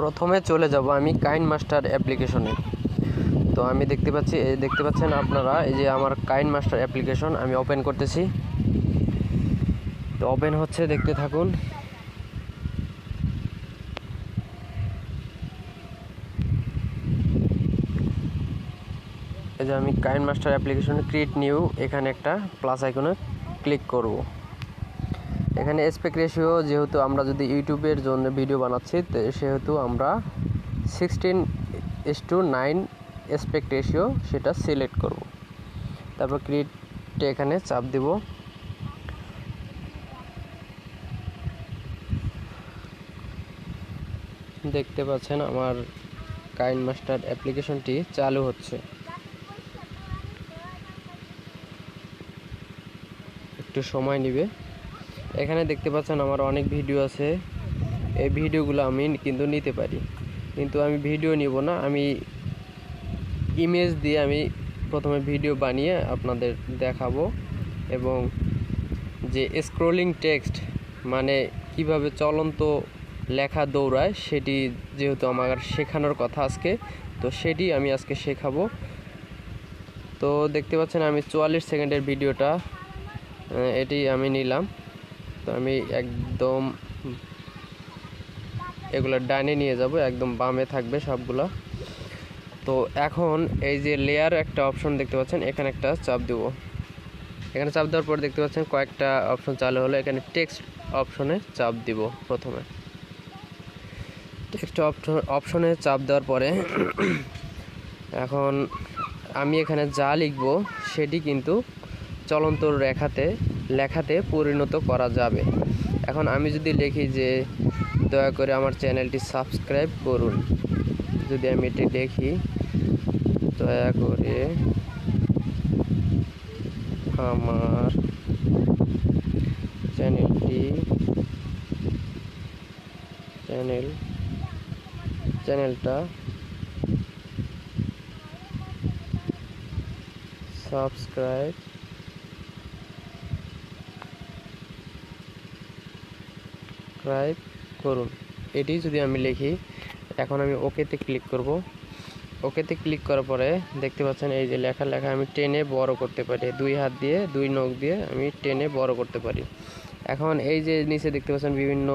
প্রথমে চলে যাব আমি কাইন মাস্টার অ্যাপ্লিকেশনে। তো আমি দেখতে পাচ্ছি এই দেখতে পাচ্ছেন আপনারা, এই যে আমার কাইন মাস্টার অ্যাপ্লিকেশন আমি ওপেন করতেছি। তো ওপেন হচ্ছে, দেখতে থাকুন। এই যে আমি কাইন মাস্টার অ্যাপ্লিকেশনে ক্রিয়েট নিউ, এখানে একটা প্লাস আইকনে ক্লিক করব। এখানে এসপেক্ট রেশিও যেহেতু আমরা যদি ইউটিউবের জন্য ভিডিও বানাচ্ছি সেহেতু আমরা sixteen is to nine aspect ratio সেটা সিলেক্ট করব। তারপর ক্রিয়েটে এখানে চাপ দিব। দেখতে পাচ্ছেন আমার কাইন মাস্টার অ্যাপ্লিকেশনটি চালু হচ্ছে। একটু সময় নেবে। এখানে দেখতে পাচ্ছেন আমার অনেক ভিডিও আছে। এই ভিডিওগুলো আমি কিন্তু নিতে পারি। কিন্তু আমি ভিডিও নিব না, আমি ইমেজ দিয়ে আমি প্রথমে ভিডিও বানিয়ে আপনাদের দেখাবো এবং যে স্ক্রোলিং টেক্সট মানে কীভাবে চলন্ত লেখা দৌড়ায়, সেটি যেহেতু আমার শেখানোর কথা আজকে, তো সেটি আমি আজকে শেখাবো। তো দেখতে পাচ্ছেন আমি চুয়াল্লিশ সেকেন্ডের ভিডিওটা, এটি আমি নিলাম। তো আমি একদম এগুলো ডানে নিয়ে যাব, একদম বামে থাকবে সবগুলো। তো এখন এই যে লেয়ার একটা অপশন দেখতে পাচ্ছেন, এখানে একটা চাপ দেবো। এখানে চাপ দেওয়ার পর দেখতে পাচ্ছেন কয়েকটা অপশন চালু হলো, এখানে টেক্সট অপশনে চাপ দিব প্রথমে। টেক্সট অপশনে চাপ দেওয়ার পরে এখন আমি এখানে যা লিখব, সেটি কিন্তু চলন্ত রেখাতে লেখাতে পরিণত করা যাবে। এখন আমি যদি লিখি যে, দয়া করে আমার চ্যানেলটি সাবস্ক্রাইব করুন। যদি আমি এটি লিখি, দয়া করে আমার চ্যানেলটি, চ্যানেল, চ্যানেলটা সাবস্ক্রাইব সাবস্ক্রাইব করুন। এটি যদি আমি লিখি, এখন আমি ওকেতে ক্লিক করব। ওকেতে ক্লিক করার পরে দেখতে পাচ্ছেন এই যে লেখা লেখা আমি টেনে বড় করতে পারি। দুই হাত দিয়ে, দুই নখ দিয়ে আমি টেনে বড় করতে পারি। এখন এই যে নিচে দেখতে পাচ্ছেন বিভিন্ন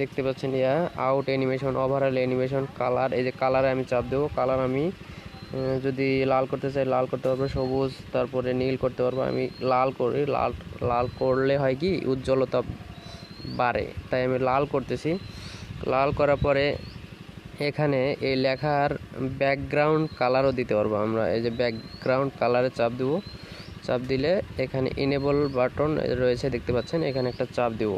দেখতে পাচ্ছেন layout animation overall animation colour এই যে কালারে আমি চাপ দেবো। কালার আমি যদি লাল করতে চাই, লাল করতে পারব। সবুজ, তারপরে নীল করতে পারব। আমি লাল করি, লাল লাল করলে হয় কি? উজ্জ্বলতা বাড়ে তাই আমি লাল করতেছি। লাল করার পরে এখানে এই লেখার ব্যাকগ্রাউন্ড কালারও দিতে পারব আমরা। এই যে ব্যাকগ্রাউন্ড কালারে চাপ দেব। চাপ দিলে এখানে ইনেবল বাটন রয়েছে, দেখতে পাচ্ছেন? এখানে একটা চাপ দেব।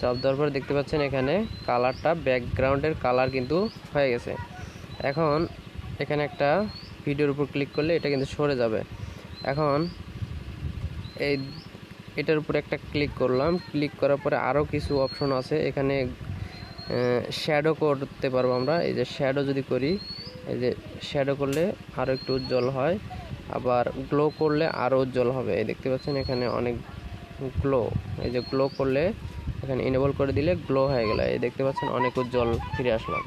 চাপ দেওয়ার পর দেখতে পাচ্ছেন এখানে কালারটা ব্যাকগ্রাউন্ডের কালার কিন্তু হয়ে গেছে। এখন এখানে একটা ভিডিওর উপর ক্লিক করলে এটা কিন্তু সরে যাবে। এখন এই এটার উপরে একটা ক্লিক করলাম। ক্লিক করার পরে আরও কিছু অপশন আছে। এখানে শ্যাডো করতে পারব আমরা। এই যে শ্যাডো যদি করি, এই যে শ্যাডো করলে আরও একটু উজ্জ্বল হয়। আবার গ্লো করলে আরও উজ্জ্বল হবে। এই দেখতে পাচ্ছেন এখানে অনেক গ্লো এই যে গ্লো করলে, এখানে ইনেবল করে দিলে গ্লো হয়ে গেল। এই দেখতে পাচ্ছেন অনেক উজ্জ্বল ফিরে আসলাম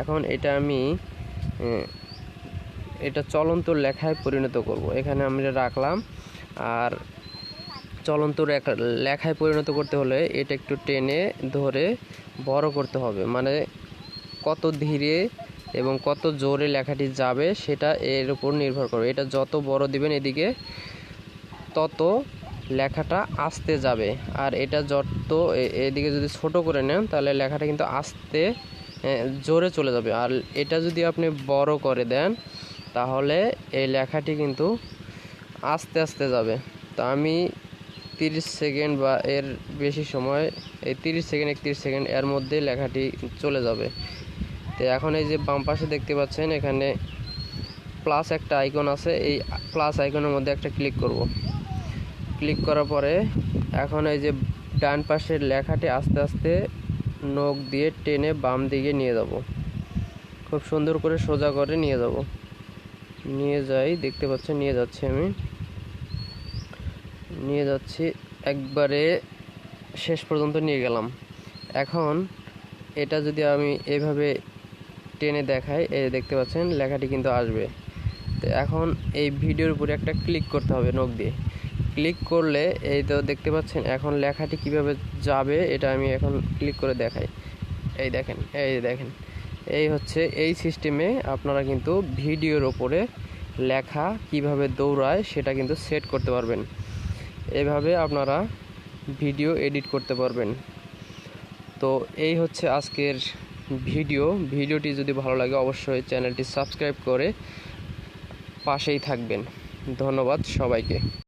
এখন এটা আমি এটা চলন্ত লেখায় পরিণত করব। এখানে আমরা রাখলাম। আর চলন্ত লেখায় পরিণত করতে হলে এটা একটু টেনে ধরে বড় করতে হবে। মানে কত ধীরে এবং কত জোরে লেখাটি যাবে সেটা এর উপর নির্ভর করবে এটা যত বড় দিবেন এদিকে, তত লেখাটা আস্তে যাবে। আর এটা যত এদিকে যদি ছোট করে নেন, তাহলে লেখাটা কিন্তু আস্তে জোরে চলে যাবে। আর এটা যদি আপনি বড় করে দেন, তাহলে এই লেখাটি কিন্তু আস্তে আস্তে যাবে। তো আমি তিরিশ সেকেন্ড বা এর বেশি সময়, এই তিরিশ সেকেন্ড, একত্রিশ সেকেন্ড এর মধ্যে লেখাটি চলে যাবে। তো এখন এই যে বাম পাশে দেখতে পাচ্ছেন, এখানে প্লাস একটা আইকন আছে, এই প্লাস আইকনের মধ্যে একটা ক্লিক করব। ক্লিক করার পরে এখন এই যে ডান পাশের লেখাটি আস্তে আস্তে নখ দিয়ে টেনে বাম দিকে নিয়ে যাব। খুব সুন্দর করে সোজা করে নিয়ে যাব। নিয়ে যাই, দেখতে পাচ্ছেন, নিয়ে যাচ্ছি আমি। নিয়ে যাচ্ছি। একবারে শেষ পর্যন্ত নিয়ে গেলাম। এখন এটা যদি আমি এভাবে টেনে দেখাই, এই দেখতে পাচ্ছেন, লেখাটি কিন্তু আসবে। তো এখন এই ভিডিওর উপরে একটা ক্লিক করতে হবে নখ দিয়ে। ক্লিক করলে এই তো দেখতে পাচ্ছেন, এখন লেখাটি কীভাবে যাবে এটা আমি এখন ক্লিক করে দেখাই। এই দেখেন এই দেখেন। এই হচ্ছে এই সিস্টেমে আপনারা কিন্তু ভিডিওর ওপরে লেখা কীভাবে দৌড়ায় সেটা কিন্তু সেট করতে পারবেন। এভাবে আপনারা ভিডিও এডিট করতে পারবেন। তো এই হচ্ছে আজকের ভিডিও। ভিডিওটি যদি ভালো লাগে অবশ্যই চ্যানেলটি সাবস্ক্রাইব করে পাশেই থাকবেন। ধন্যবাদ সবাইকে।